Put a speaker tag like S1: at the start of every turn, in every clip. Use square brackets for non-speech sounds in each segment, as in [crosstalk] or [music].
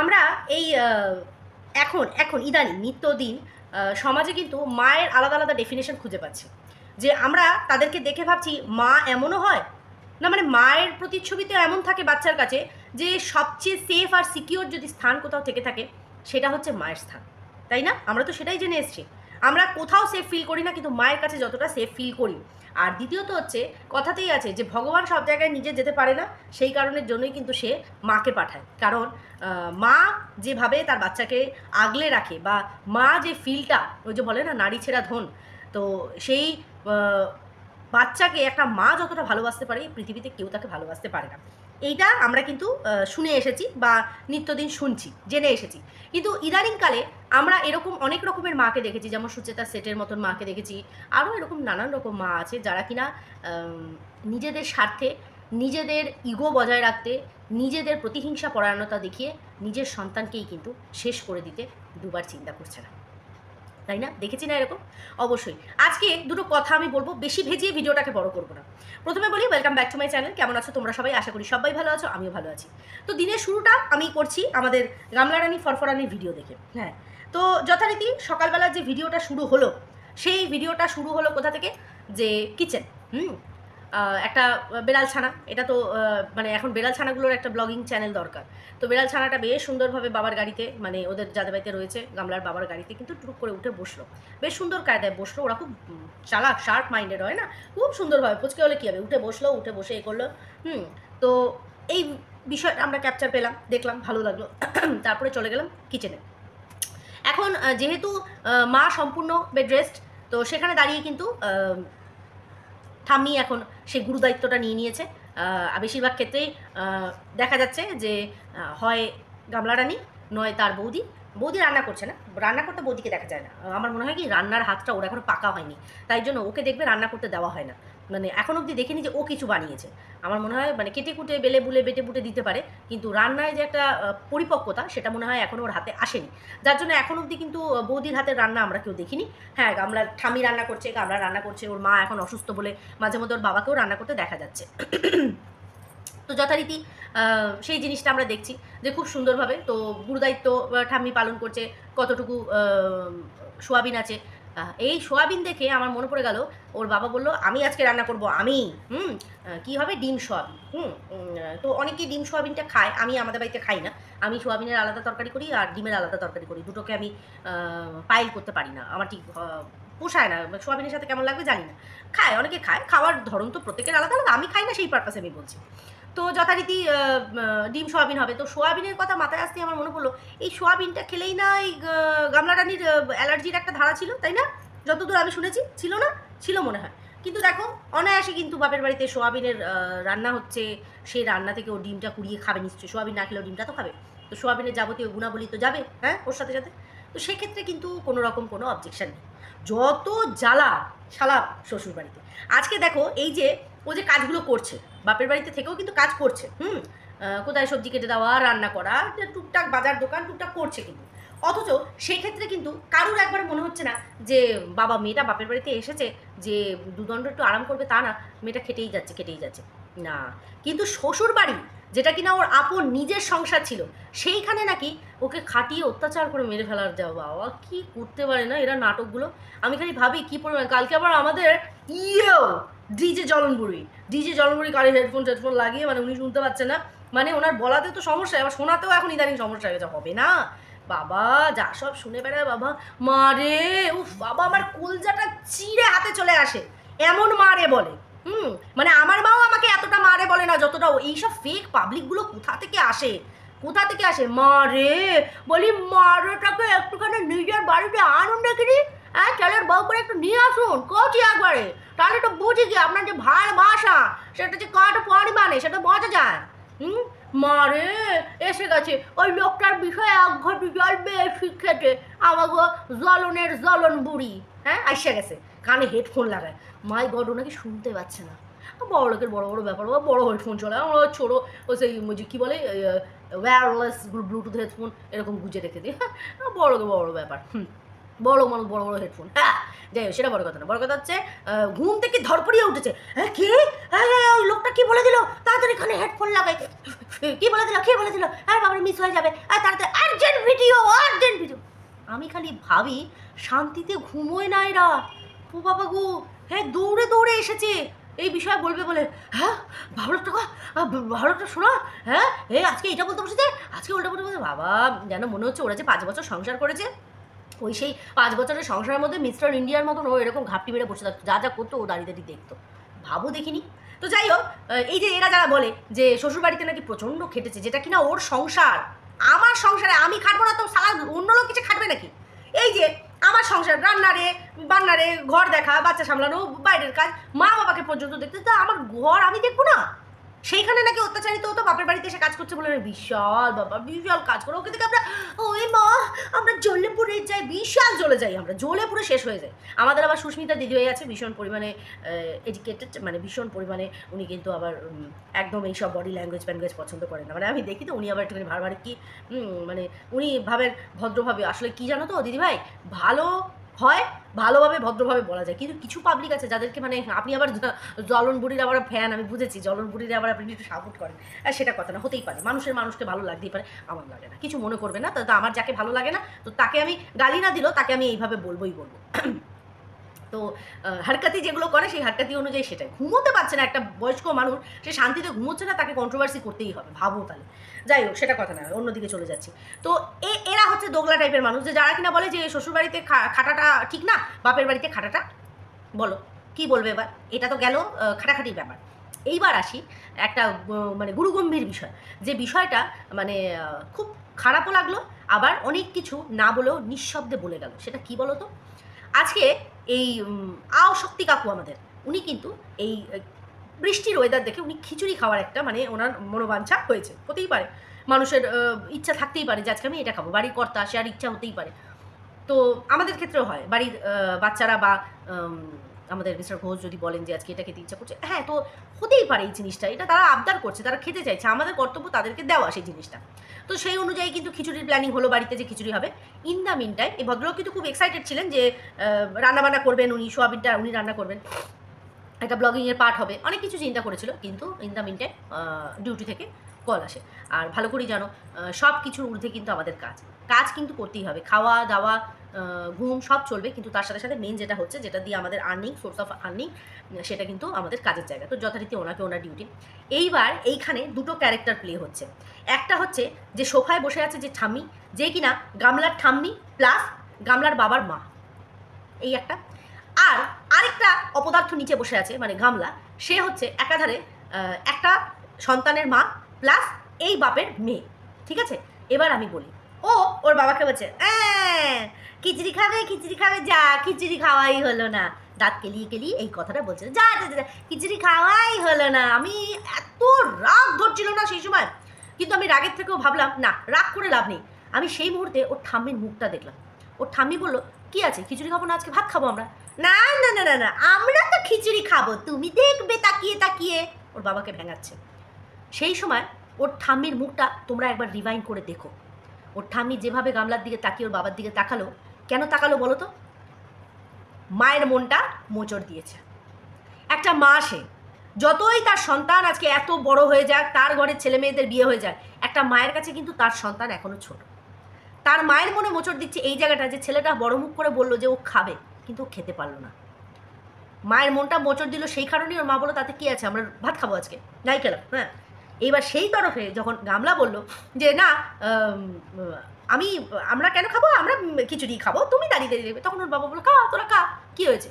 S1: আমরা এই এখন এখন, ইদানিং, নিত্যদিন সমাজে কিন্তু মায়ের আলাদা আলাদা ডেফিনেশন খুঁজে পাচ্ছি। যে আমরা তাদেরকে দেখে ভাবছি, মা এমনও হয়? না মানে মায়ের প্রতিচ্ছবি তো এমন থাকে বাচ্চার কাছে যে সবচেয়ে সেফ আর সিকিওর যদি স্থান কোথাও থেকে থাকে, সেটা হচ্ছে মায়ের স্থান। তাই না? আমরা তো সেটাই জেনে এসেছি। আমরা কোথাও সেফ ফিল করি না, কিন্তু মায়ের কাছে যতটা সেফ ফিল করি। আর দ্বিতীয়ত হচ্ছে, কথাতেই আছে যে ভগবান সব জায়গায় নিজে যেতে পারে না, সেই কারণের জন্যই কিন্তু সে মাকে পাঠায়। কারণ মা যেভাবে তার বাচ্চাকে আগলে রাখে বা মা যে ফিলটা ওই যে বলে না, নারী ছেঁড়া ধন, তো সেই বাচ্চাকে একটা মা যতটা ভালোবাসতে পারে পৃথিবীতে কেউ তাকে ভালোবাসতে পারে না। এইটা আমরা কিন্তু শুনে এসেছি বা নিত্যদিন শুনছি, জেনে এসেছি। কিন্তু ইদানিংকালে আমরা এরকম অনেক রকমের মাকে দেখেছি, যেমন সুচেতা সেটের মতন মাকে দেখেছি। আরও এরকম নানান রকম মা আছে যারা কিনা নিজেদের স্বার্থে, নিজেদের ইগো বজায় রাখতে, নিজেদের প্রতিহিংসা পরায়ণতা দেখিয়ে নিজের সন্তানকেই কিন্তু শেষ করে দিতে দুবার চিন্তা করছে না। তাই না? দেখেছি না এরকম? অবশ্যই। আজকে দুটো কথা আমি বলব, বেশি ভেজিয়ে ভিডিওটাকে বড় করব না। প্রথমে বলি welcome back to my channel কেমন আছো তোমরা সবাই? আশা করি সবাই ভালো আছো, আমিও ভালো আছি। তো দিনের শুরুটা আমি করছি আমাদের গামলা গামলারানি ফরফরানির ভিডিও দেখে হ্যাঁ। তো যথারীতি সকালবেলা যে ভিডিওটা শুরু হলো, সেই ভিডিওটা শুরু হলো কোথা থেকে? যে কিচেন হুম? একটা বেড়াল ছানা। এটা তো মানে এখন বেড়াল ছানাগুলোর একটা ব্লগিং চ্যানেল দরকার। তো বেড়াল ছানাটা বেশ সুন্দরভাবে বাবার গাড়িতে মানে ওদের যাদের বাড়িতে রয়েছে, গামলার বাবার গাড়িতে কিন্তু টুক করে উঠে বসল। বেশ সুন্দর কায়দায় বসল, ওরা খুব চালাক শার্প মাইন্ডেড হয় না? খুব সুন্দরভাবে পুচকে হলে কী হবে? উঠে বসল, উঠে বসে এ করল, হুম। তো এই বিষয়টা আমরা ক্যাপচার পেলাম, দেখলাম, ভালো লাগল। [coughs] তারপরে চলে গেলাম কিচেনে এখন যেহেতু মা সম্পূর্ণ বেড রেস্ট তো সেখানে দাঁড়িয়ে কিন্তু ঠাম্মি এখন সেই গুরু দায়িত্বটা নিয়ে নিয়েছে। বেশিরভাগ ক্ষেত্রেই দেখা যাচ্ছে যে হয় গামলা রানী নয় তার বৌদি। বৌদি রান্না করছে না। রান্না করতে বৌদিকে দেখা যায় না। আমার মনে হয় কি, রান্নার হাতটা ওর এখনও পাকা হয়নি। তাই জন্য ওকে দেখবে রান্না করতে দেওয়া হয় না। মানে এখন অবধি দেখিনি যে ও কিছু বানিয়েছে। আমার মনে হয় মানে কেটে কুটে, বেলে বুলে, বেটে বুটে দিতে পারে। কিন্তু রান্নায় যে একটা পরিপক্কতা, সেটা মনে হয় এখনও ওর হাতে আসেনি। যার জন্য এখন অবধি কিন্তু বৌদির হাতের রান্না আমরা কেউ দেখিনি। হ্যাঁ গামলার ঠামি রান্না করছে গামলা রান্না করছে, ওর মা এখন অসুস্থ বলে মাঝে মধ্যে ওর বাবাকেও রান্না করতে দেখা যাচ্ছে। [clears throat] তো যথারীতি সেই জিনিসটা আমরা দেখছি যে খুব সুন্দরভাবে তো গুরুদায়িত্ব ঠাম্মি পালন করছে, কতটুকু সোয়াবিন আছে এই সোয়াবিন দেখে আমার মনে পড়ে গেল, ওর বাবা বলল, আমি আজকে রান্না করব আমি। হুম? কি হবে? ডিম সোয়াবিন। হুম তো অনেকেই ডিম সোয়াবিনটা খায়, আমি আমাদের বাড়িতে খাই না। আমি সোয়াবিনের আলাদা তরকারি করি আর ডিমের আলাদা তরকারি করি। দুটোকে আমি পাইল করতে পারি না। আমার ঠিক পোষায় না। সোয়াবিনের সাথে কেমন লাগবে জানি না। খায়, অনেকে খায়। খাওয়ার ধরন তো প্রত্যেকের আলাদা আলাদা। আমি খাই না সেই পারপাসে আমি বলছি। তো যথারীতি ডিম সোয়াবিন হবে। তো সোয়াবিনের কথা মাথায় আসতে আমার মনে পড়ল এই সোয়াবিনটা খেলেই না এই আহ, গামলা রানির অ্যালার্জির একটা ধারা ছিল তাই না? যতদূর আমি শুনেছি ছিল না ছিল মনে হয়। কিন্তু দেখো অনায়াসে কিন্তু বাপের বাড়িতে সোয়াবিনের রান্না হচ্ছে সেই রান্না থেকে ও ডিমটা কুড়িয়ে খাবে নিশ্চয়ই। সোয়াবিন না খেলেও ডিমটা তো খাবে। তো সোয়াবিনের যাবতীয় গুণাবলী তো যাবে হ্যাঁ ওর সাথে সাথে। তো সেক্ষেত্রে কিন্তু কোনো রকম কোনো অবজেকশন নেই। যত জ্বালা সালাপ শ্বশুর বাড়িতে আজকে দেখো এই যে ও যে কাজগুলো করছে বাপের বাড়িতে থেকেও কিন্তু কাজ করছে, হুম? কোথায় সবজি কেটে দেওয়া, রান্না করা টুকটাক বাজার দোকান, টুকটাক করছে কিন্তু। অথচ সেই ক্ষেত্রে কিন্তু কারুর একবার মনে হচ্ছে না যে, বাবা, মেয়েটা বাপের বাড়িতে এসেছে যে দুদণ্ড একটু আরাম করবে তা না, মেয়েটা খেটেই যাচ্ছে খেটেই যাচ্ছে। না, কিন্তু শ্বশুর বাড়ি যেটা কিনা ওর আপন নিজের সংসার ছিল, সেইখানে নাকি ওকে খাটিয়ে অত্যাচার করে মেরে ফেলার যাওয়া বাবা, কি করতে পারে না এরা নাটকগুলো? আমি খালি ভাবি, কি পরিমাণ, কালকে আবার আমাদের ইয়েও ডিজে জলনবুড়ি ডিজে জলনবুড়ি গাড়ি হেডফোন টেডফোন লাগিয়ে মানে উনি শুনতে পাচ্ছে না মানে ওনার বলাতে তো সমস্যা আবার শোনাতেও এখন ইদানিং সমস্যা হয়ে গেছে, হবে না? বাবা, যা সব শুনে বেড়ায় বাবা। মারে উফ, বাবা, আমার কুলজাটা চিড়ে হাতে চলে আসে, এমন মারে বলে, হুম? মানে আমার মাও আমাকে এতটা মারে বলে না, যতটা এইসব ফেক পাবলিকগুলো কোথা থেকে আসে? কোথা থেকে আসে? মারে বলি মারেটাকে একটুখানি নিজের বাড়িতে আনুন নাকি হ্যাঁ ছেলের বউ করে একটু নিয়ে আসুন, কচি একবারে। তাহলে তো বুঝি কি আপনার যে ভালোবাসা সেটা যে কত পরিমাণে, সেটা বোঝা যায়। হুম? মারে এসে গেছে। ওই লোকটার বিষয়ে এক ঘটি জল বেশি খেতে আমাকে জ্বলনের জ্বলন বুড়ি। হ্যাঁ আইসে গেছে। কানে হেডফোন লাগায়। মাই গড নাকি শুনতে পাচ্ছে না। বড় লোকের বড় বড় ব্যাপার, ও বড় হেডফোন চলে আমার ছোটো, ও সেই যে কী বলে ওয়্যারলেস ব্লুটুথ হেডফোন এরকম গুজে রেখে দিই হ্যাঁ বড় বড় ব্যাপার। হুম। বড় মানুষ বড় বড় হেডফোন হ্যাঁ যাই হোক সেটা বড় কথা না। বড় কথা হচ্ছে ঘুম থেকে ধরপড়িয়ে উঠেছে। হ্যাঁ কে? হ্যাঁ হ্যাঁ, ওই লোকটা কি বলে দিল? তাড়াতাড়ি এখানে হেডফোন লাগাই। কি বলে দিল? কি বলে দিল? হ্যাঁ বাবার মিস হয়ে যাবে। আর তাড়াতাড়ি আর্জেন্ট ভিডিও আর্জেন্ট ভিডিও আমি খালি ভাবি শান্তিতে ঘুমোয় না এরা। ও বাবা গো হ্যাঁ দৌড়ে দৌড়ে এসেছে। এই বিষয়ে বলবে বলে। হ্যাঁ ভালো টাকা ভালো টাকা শোনা। হ্যাঁ এ আজকে এটা বলতে বসেছে? আজকে ওটা বলতে বলতে বাবা যেন মনে হচ্ছে ওরা যে পাঁচ বছর সংসার করেছে। ওই সেই পাঁচ বছরের সংসারের মধ্যে মিস্টার ইন্ডিয়ার মতন ও এরকম ঘাপটি মেরে বসে থাকতো, যা যা করতো ও দাঁড়িয়ে দাঁড়িয়ে দেখতো। ভাবো দেখিনি। তো যাই হোক এই যে এরা যারা বলে যে শ্বশুরবাড়িতে নাকি প্রচণ্ড খেটেছে, যেটা কিনা ওর সংসার, আমার সংসারে আমি খাটবো না তো সারা অন্য লোক কিছু খাটবে নাকি? এই যে আমার সংসার, রান্নারে, বান্নারে, ঘর দেখা, বাচ্চা সামলানো, বাইরের কাজ মা বাবাকে পর্যন্ত দেখতে, তো আমার ঘর আমি দেখব না? সেইখানে নাকি অত্যাচারিত হতো, বাপের বাড়িতে এসে কাজ করছে বলে বিশাল বাবা, বিশাল কাজ করে। ওকে দেখে আমরা, ওই মা, আমরা জ্বলে পুড়ে যাই, বিশাল জ্বলে যাই আমরা জ্বলে পুরো শেষ হয়ে যায়। আমাদের আবার সুস্মিতা দিদি হয়ে আছে ভীষণ পরিমাণে এডুকেটেড মানে ভীষণ পরিমাণে উনি কিন্তু আবার একদম এইসব বডি ল্যাঙ্গুয়েজ ফ্যাঙ্গুয়েজ পছন্দ করেন না। মানে আমি দেখি তো উনি আবার একটুখানি ভার ভারে কি মানে উনি ভাবেন ভদ্রভাবে। আসলে কি জানো তো দিদি ভাই ভালো হয় ভালোভাবে, ভদ্রভাবে বলা যায়। কিন্তু কিছু পাবলিক আছে যাদেরকে মানে আপনি আবার জলন বুড়ির আবার ফ্যান আমি বুঝেছি জলন বুড়ির আবার আপনি একটু সাপোর্ট করেন। আর সেটা কথা না, হতেই পারে। মানুষের মানুষকে ভালো লাগতেই পারে, আমার লাগে না। কিছু মনে করবে না তো আমার যাকে ভালো লাগে না, তো তাকে আমি গালি না দিলেও তাকে আমি এইভাবে বলবোই বলব। তো হারকাতি যেগুলো করে সেই হারকাতি অনুযায়ী সেটাই। ঘুমোতে পারছে না একটা বয়স্ক মানুষ, সে শান্তিতে ঘুমোচ্ছে না, তাকে কন্ট্রোভার্সি করতেই হবে। ভাবো তাহলে। যাই হোক, সেটা কথা না, অন্যদিকে চলে যাচ্ছি। তো এ, এরা হচ্ছে দোগলা টাইপের মানুষ, যে যারা কিনা বলে যে শ্বশুরবাড়িতে খাটাটা ঠিক না, বাপের বাড়িতে খাটাটা, বলো, কি বলবে এবার? এটা তো গেল খাটাখাটির ব্যাপার। এইবার আসি একটা মানে গুরুগম্ভীর বিষয়, যে বিষয়টা মানে খুব খারাপও লাগল, আবার অনেক কিছু না বলেও নিঃশব্দে বলে গেল। সেটা কি বলো তো আজকে এই শক্তি কাকু আমাদের। উনি কিন্তু এই বৃষ্টির ওয়েদার দেখে উনি খিচুড়ি খাওয়ার একটা মানে ওনার মনোবাঞ্ছা হয়েছে, হতেই পারে। মানুষের ইচ্ছা থাকতেই পারে যে আজকে আমি এটা খাব। বাড়ির কর্তা, সে আর ইচ্ছা হতেই পারে। তো আমাদের ক্ষেত্রেও হয়। বাড়ির বাচ্চারা বা আমাদের মিস্টার ঘোষ যদি বলেন যে আজকে এটা খেতে ইচ্ছা করছে। হ্যাঁ তো হতেই পারে এই জিনিসটা। এটা তারা আবদার করছে, তারা খেতে চাইছে। আমাদের কর্তব্য তাদেরকে দেওয়া সেই জিনিসটা। তো সেই অনুযায়ী কিন্তু খিচুড়ির প্ল্যানিং হলো বাড়িতে যে খিচুড়ি হবে। ইন দ্য মিন টাইম এই ভদ্রলোক কিন্তু খুব এক্সাইটেড ছিলেন যে রান্নাবান্না করবেন উনি, সোয়াবিনটা উনি রান্না করবেন। একটা ব্লগিংয়ের পার্ট হবে। অনেক কিছু চিন্তা করেছিল, কিন্তু in the meantime duty থেকে কল আসে। আর ভালো করেই জানো সব কিছুর ঊর্ধ্বে কিন্তু আমাদের কাজ। কাজ কিন্তু করতেই হবে। খাওয়া দাওয়া ঘুম সব চলবে কিন্তু তার সাথে সাথে মেন যেটা হচ্ছে যেটা দিয়ে আমাদের আর্নিং সোর্স অফ আর্নিং সেটা কিন্তু আমাদের কাজের জায়গা। তো যথারীতি ওনাকে ওনার ডিউটি এইবার এইখানে দুটো ক্যারেক্টার প্লে হচ্ছে। একটা হচ্ছে যে সোফায় বসে আছে যে ঠাম্মি যে কিনা গামলার ঠাম্মি প্লাস গামলার বাবার মা। এই একটা। আর আরেকটা অপদার্থ নিচে বসে আছে মানে গামলা সে হচ্ছে একাধারে একটা সন্তানের মা প্লাস এই বাপের মেয়ে। ঠিক আছে? এবার আমি বলি। ও ওর বাবাকে বলছে "অ্যাঁ, খিচড়ি খাবে খিচড়ি খাবে যা খিচড়ি খাওয়াই হলো না। দাঁত কেলিয়ে কেলিয়ে এই কথাটা বলছে যা যা, যা, খিচড়ি খাওয়াই হলো না। আমি এত রাগ ধরছিল না সেই সময়। কিন্তু আমি রাগের থেকেও ভাবলাম না রাগ করে লাভ নেই। আমি সেই মুহূর্তে ওর ঠাম্মির মুখটা দেখলাম। ওর ঠাম্মি বলল কি আছে? খিচুড়ি খাব না? আজকে ভাত খাব আমরা? না না না না না আমরা তো খিচুড়ি খাব। তুমি দেখবে তাকিয়ে তাকিয়ে। ওর বাবাকে ভেঙাচ্ছে। সেই সময় ওর ঠাম্মির মুখটা তোমরা একবার রিভাইন্ড করে দেখো। ওর ঠাম্মি যেভাবে গামলার দিকে তাকিয়ে ওর বাবার দিকে তাকালো কেন তাকালো বলো তো? মায়ের মনটা মোচড় দিয়েছে। একটা মা সে যতই তার সন্তান আজকে এত বড় হয়ে যাক, তার ঘরের ছেলে মেয়েদের বিয়ে হয়ে যায়, একটা মায়ের কাছে কিন্তু তার সন্তান এখনও ছোট। তার মায়ের মনে মোচড় দিচ্ছে এই জায়গাটা যে ছেলেটা বড় মুখ করে বলল যে ও খাবে, কিন্তু ও খেতে পারল না। মায়ের মনটা মোচড় দিল সেই কারণেই ওর মা বলল, তাতে কি আছে? আমরা ভাত খাব আজকে। নাই খেলাম হ্যাঁ? এইবার সেই তরফে যখন গামলা বলল যে, না আম, আমি আমরা কেন খাব? আমরা খিচুড়ি খাব। তুমি দাঁড়িয়ে দাঁড়িয়ে দেবে তখন ওর বাবা বলল খা তোরা খা। কী হয়েছে?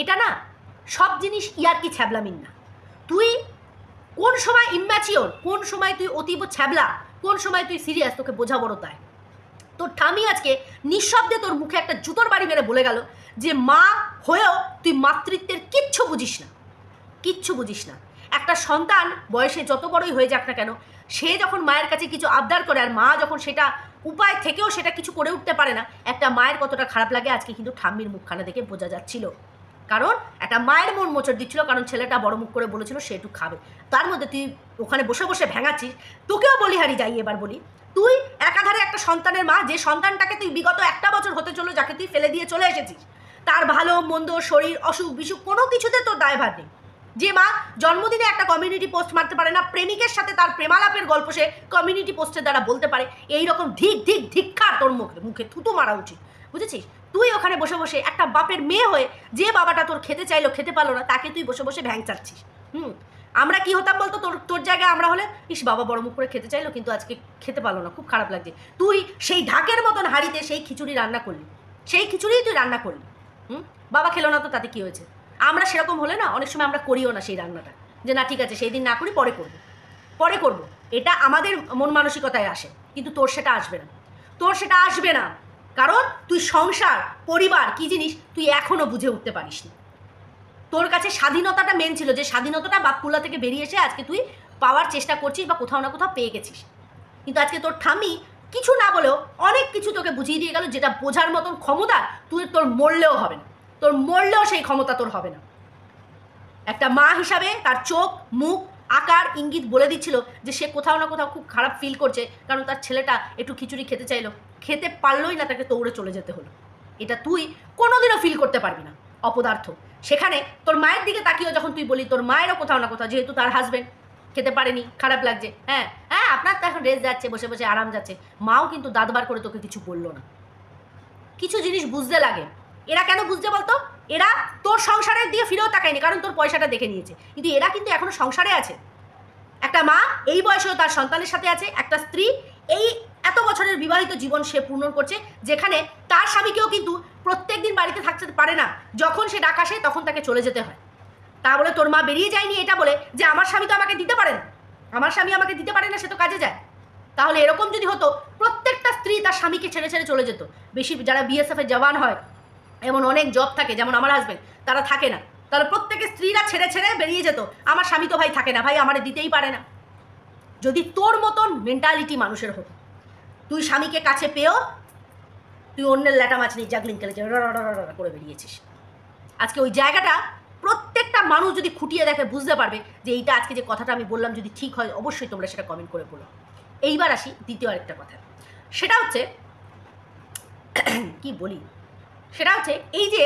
S1: এটা না সব জিনিস ইয়ার কি ছ্যাবলামিন না। তুই কোন সময় ইম্যাচিওর কোন সময় তুই অতীব ছ্যাবলা কোন সময় তুই সিরিয়াস তোকে বোঝা বড় তাই। তোর ঠামি আজকে নিঃশব্দে তোর মুখে একটা জুতোর বাড়ি মেরে বলে গেল যে মা হয়েও তুই মাতৃত্বের কিচ্ছু বুঝিস না। কিচ্ছু বুঝিস না। একটা সন্তান বয়সে যত বড়ই হয়ে যাক না কেন সে যখন মায়ের কাছে কিছু আবদার করে আর মা যখন সেটা উপায় থেকেও সেটা কিছু করে উঠতে পারে না। একটা মায়ের কতটা খারাপ লাগে আজকে কিন্তু ঠাম্মির মুখখানা দেখে বোঝা যাচ্ছিল। কারণ একটা মায়ের মন মোচড় দিচ্ছিল, কারণ ছেলেটা বড় মুখ করে বলেছিল সে একটু খাবে। তার মধ্যে তুই ওখানে বসে বসে ভেঙাচ্ছিস। তোকেও বলি হারি যাই এবার বলি। তুই একাধারে একটা সন্তানের মা, যে সন্তানটাকে তুই বিগত একটা বছর হতে চলো যাকে তুই ফেলে দিয়ে চলে এসেছিস। তার ভালো, মন্দ, শরীর অসুখ বিসুখ কোনো কিছুতে তোর দায়ভার নেই। যে মা জন্মদিনে একটা কমিউনিটি পোস্ট মারতে পারে না, প্রেমিকের সাথে তার প্রেমালাপের গল্প সে কমিউনিটি পোস্টের দ্বারা বলতে পারে। এই রকম ধিক ধিক ধিক্ষার তোর মুখে মুখে থুতু মারা উচিত, বুঝেছিস? তুই ওখানে বসে বসে একটা বাপের মেয়ে হয়ে যে বাবাটা তোর খেতে চাইলো, খেতে পারল না, তাকে তুই বসে বসে ভ্যাং চাচ্ছিস। হুম? আমরা কি হতাম বলতো? তোর তোর জায়গায় আমরা হলে, ইস বাবা বড় মুখ করে খেতে চাইলো, কিন্তু আজকে খেতে পারল না, খুব খারাপ লাগছে। তুই সেই ঢাকের মতন হাঁড়িতে সেই খিচুড়ি রান্না করলি, সেই খিচুড়িই তুই রান্না করলি। হুম? বাবা খেলো না তো, তাতে কি হয়েছে? আমরা সেরকম হলে না, অনেক সময় আমরা করিও না সেই রান্নাটা। যে না, ঠিক আছে, সেই দিন না করি, পরে করব। পরে করব। এটা আমাদের মন মানসিকতায় আসে, কিন্তু তোর সেটা আসবে না। তোর সেটা আসবে না, কারণ তুই সংসার, পরিবার, কি জিনিস তুই এখনও বুঝে উঠতে পারিস না তোর কাছে স্বাধীনতাটা মেন ছিল, যে স্বাধীনতাটা বাপকুলা থেকে বেরিয়ে এসে আজকে তুই পাওয়ার চেষ্টা করছিস বা কোথাও না কোথাও পেয়ে গেছিস। কিন্তু আজকে তোর ঠাম্মি কিছু না বলেও অনেক কিছু তোকে বুঝিয়ে দিয়ে গেল, যেটা বোঝার মতন ক্ষমতা তুই তোর মরলেও হবে না। তোর মরলেও সেই ক্ষমতা তোর হবে না। একটা মা হিসাবে তার চোখ, মুখ, আকার, ইঙ্গিত বলে দিচ্ছিল যে সে কোথাও না কোথাও খুব খারাপ ফিল করছে, কারণ তার ছেলেটা একটু খিচুড়ি খেতে চাইলো। খেতে পারলোই না, তাকে দৌড়ে চলে যেতে হলো। এটা তুই কোনোদিনও ফিল করতে পারবি না, অপদার্থ। সেখানে তোর মায়ের দিকে তাকিয়েও যখন তুই বলি, তোর মায়েরও কোথাও না কোথাও, যেহেতু তার হাজবেন্ড খেতে পারেনি, খারাপ লাগছে হ্যাঁ হ্যাঁ আপনার তো এখন রেস্ট যাচ্ছে, বসে বসে আরাম যাচ্ছে। মাও কিন্তু দাঁতবার করে তোকে কিছু বলল না। কিছু জিনিস বুঝতে লাগে। এরা কেন বুঝতে বলতো? এরা তোর সংসারের দিয়ে ফিরেও তাকায়নি, কারণ তোর পয়সাটা দেখে নিয়েছে। কিন্তু এরা কিন্তু এখনও সংসারে আছে। একটা মা এই বয়সেও তার সন্তানের সাথে আছে, একটা স্ত্রী এই এত বছরের বিবাহিত জীবন সে পূর্ণ করছে, যেখানে তার স্বামীকেও কিন্তু প্রত্যেক দিন বাড়িতে থাকতে পারে না। যখন সে ডাক আসে, তখন তাকে চলে যেতে হয়। তা বলে তোর মা বেরিয়ে যায়নি এটা বলে যে, আমার স্বামী তো আমাকে দিতে পারে না আমার স্বামী আমাকে দিতে পারে না, সে তো কাজে যায়। তাহলে এরকম যদি হতো, প্রত্যেকটা স্ত্রী তার স্বামীকে ছেড়ে ছেড়ে চলে যেত। বেশি যারা বিএসএফের জওয়ান হয় এমন অনেক জব থাকে, যেমন আমার হাজবেন্ড তারা থাকে না। তাহলে প্রত্যেকের স্ত্রীরা ছেড়ে ছেড়ে বেরিয়ে যেত। আমার স্বামী তো ভাই থাকে না, ভাই আমার দিতেই পারে না। যদি তোর মতন মেন্টালিটি মানুষের হতো, তুই স্বামীকে কাছে পেয়েও তুই অন্যের ল্যাটা মাছ নিয়ে জাগলিং খেলে করে বেরিয়েছিস। আজকে ওই জায়গাটা প্রত্যেকটা মানুষ যদি খুঁটিয়ে দেখে বুঝতে পারবে যে এইটা আজকে যে কথাটা আমি বললাম যদি ঠিক হয়, অবশ্যই তোমরা সেটা কমেন্ট করে বলো। এইবার আসি দ্বিতীয় আরেকটা কথা সেটা হচ্ছে, [clears throat] কি বলি? সেটা হচ্ছে এই যে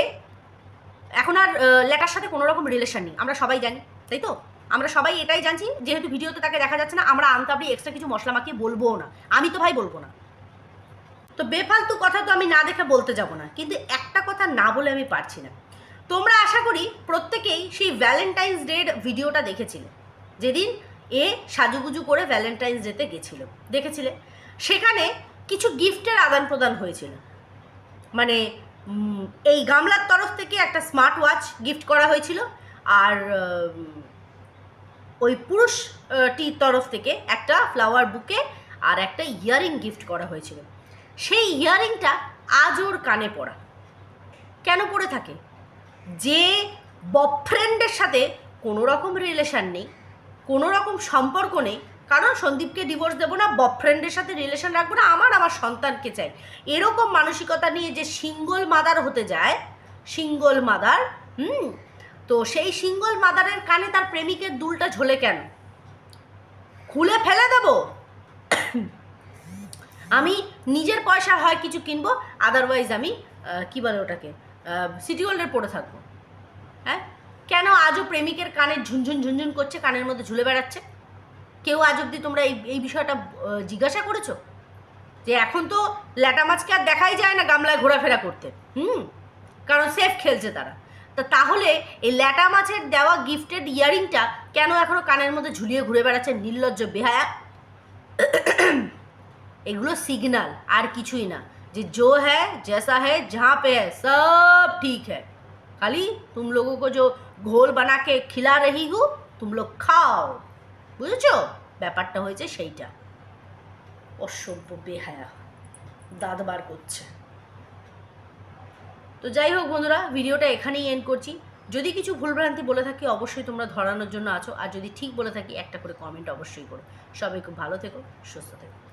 S1: এখন আর লেটার সাথে কোনো রকম রিলেশন নেই। আমরা সবাই জানি, তাই তো? আমরা সবাই এটাই জানছি, যেহেতু ভিডিওতে তাকে দেখা যাচ্ছে না, আমরা আনতাবড়ি এক্সট্রা কিছু মশলা মাখিয়ে বলব না। আমি তো ভাই বলব না। তো বেফালতু কথা তো আমি না দেখে বলতে যাব না, কিন্তু একটা কথা না বলে আমি পারছি না। তোমরা আশা করি প্রত্যেকেই সেই ভ্যালেন্টাইন্স ডের ভিডিওটা দেখেছিলে। যেদিন এ সাজুগুজু করে ভ্যালেন্টাইন্স ডেতে গেছিল, দেখেছিলে? সেখানে কিছু গিফটের আদান প্রদান হয়েছিল। মানে এই গামলার তরফ থেকে একটা স্মার্ট ওয়াচ গিফট করা হয়েছিল। আর ওই পুরুষটির তরফ থেকে একটা ফ্লাওয়ার বুকে আর একটা ইয়ারিং গিফট করা হয়েছিল। সেই ইয়ারিংটা আজ ওর কানে পড়া। কেন পড়ে থাকে? যে বফ্রেন্ডের সাথে কোনো রকম রিলেশন নেই, কোনো রকম সম্পর্ক নেই কারণ সন্দীপকে ডিভোর্স দেবো না বফ্রেন্ডের সাথে রিলেশন রাখব না, আমার আমার সন্তানকে চাই। এরকম মানসিকতা নিয়ে যে সিঙ্গল মাদার হতে যায় সিঙ্গল মাদার হুম, তো সেই সিঙ্গল মাদারের কানে তার প্রেমিকের দুলটা ঝোলে কেন? খুলে ফেলে দেবো? আমি নিজের পয়সা হয় কিছু কিনবো আদারওয়াইজ আমি কি বলে ওটাকে সিটি গোল্ডের পরে থাকব। হ্যাঁ? কেন আজও প্রেমিকের কানে ঝুনঝুন ঝুনঝুন করছে, কানের মধ্যে ঝুলে বেড়াচ্ছে? কেউ আজ অব্দি তোমরা এই এই বিষয়টা আহ, জিজ্ঞাসা করেছো যে এখন তো ল্যাটা মাছকে আর দেখাই যায় না গামলায় ঘোরাফেরা করতে হুম কারণ সেফ খেলছে তারা তা তাহলে এই ল্যাটা মাছের দেওয়া গিফটেড ইয়ারিংটা কেন এখনো কানের মধ্যে ঝুলিয়ে ঘুরে বেড়াচ্ছে নির্লজ্জ বেহায়া এগুলো সিগনাল আর কিছুই না যে जो है जैसा है जहाँ पे है सब ठीक है खाली तुम लोगों को जो घोल बना के खिला रही हूँ तुम लोग খাও বুঝেছ? ব্যাপারটা হয়েছে সেইটা। অসভ্য বেহায়া। দাঁত বার করছে। তো যাই হোক বন্ধুরা, ভিডিওটা এখানেই এন্ড করছি। যদি কিছু ভুলভ্রান্তি বলে থাকি, অবশ্যই তোমরা ধরানোর জন্য আছো। আর যদি ঠিক বলে থাকি, একটা করে কমেন্ট অবশ্যই করো। সবাই খুব ভালো থেকো, সুস্থ থেকো।